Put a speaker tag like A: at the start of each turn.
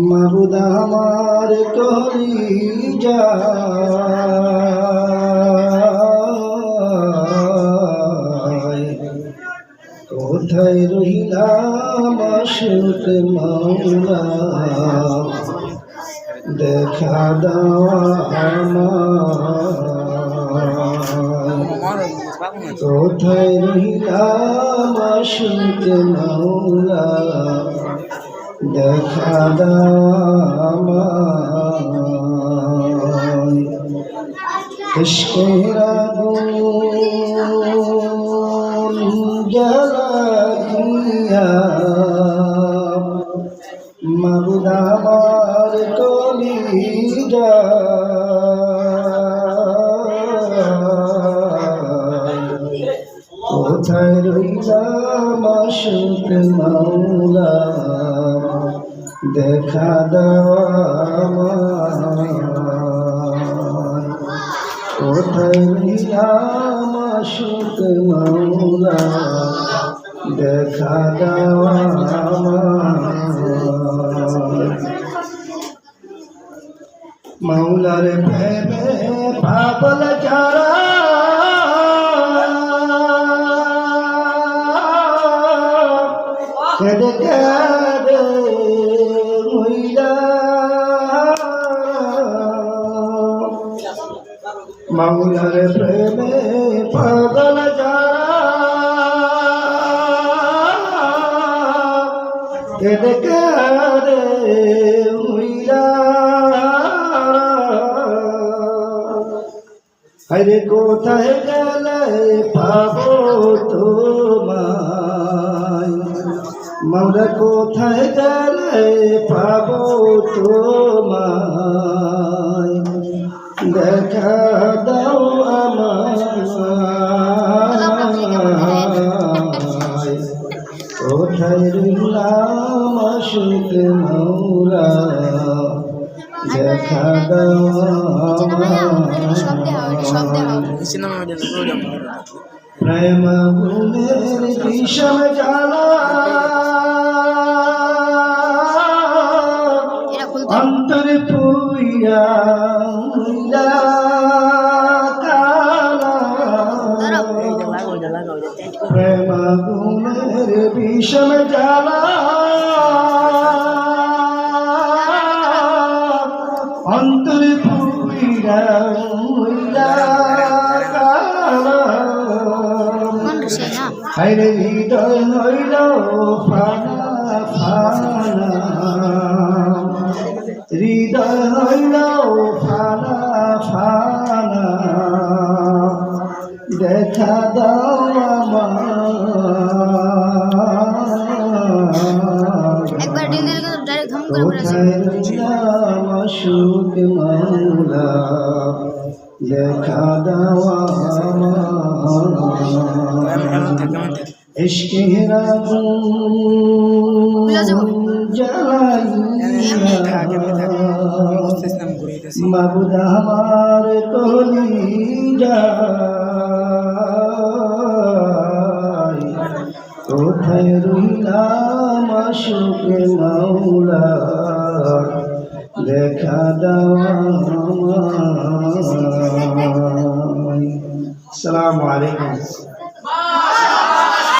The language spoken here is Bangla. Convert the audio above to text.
A: মাবুদ আমার করি যা। কোথায় রহিলাম আশুক মাওলা? দেখা দেওয়া আমার কোথায় রহিলাম আশুক মাওলা? দেখা দামায় ইশকের আগুন জ্বালাইয়া মাবুদ আমার কলিজা কোথায় রইলাম আশুক মাওলা? দেখা কোথায় রইলাম আশুক দেখা দেওয়া মাওলার প্রেমে পাগল যারা কেদে মাওলার প্রেমে পাগল যারা কেদে কেদে হইলা আরে কোথায় গেলে পাবো তোমায়? মাওলা কোথায় গেলে পাবো তোমায়? দেখা দাও আমায়। কোথায় রইলাম আশুক মাওলা দেখা দাও প্রেম গুণের বিষম জ্বালা। বিষম জ্বালা। অন্তর
B: না
A: হাইরে হৃদয় হইল ফানা ফানা হৃদয় হইল ফানা ফানা দেখা দাও আমার কোথায় মাওলা দেখা দেওয়া ইশকের মাবুদ আমার কলিজা কোথায় রইলাম আশুক মাওলা দেখা দেওয়া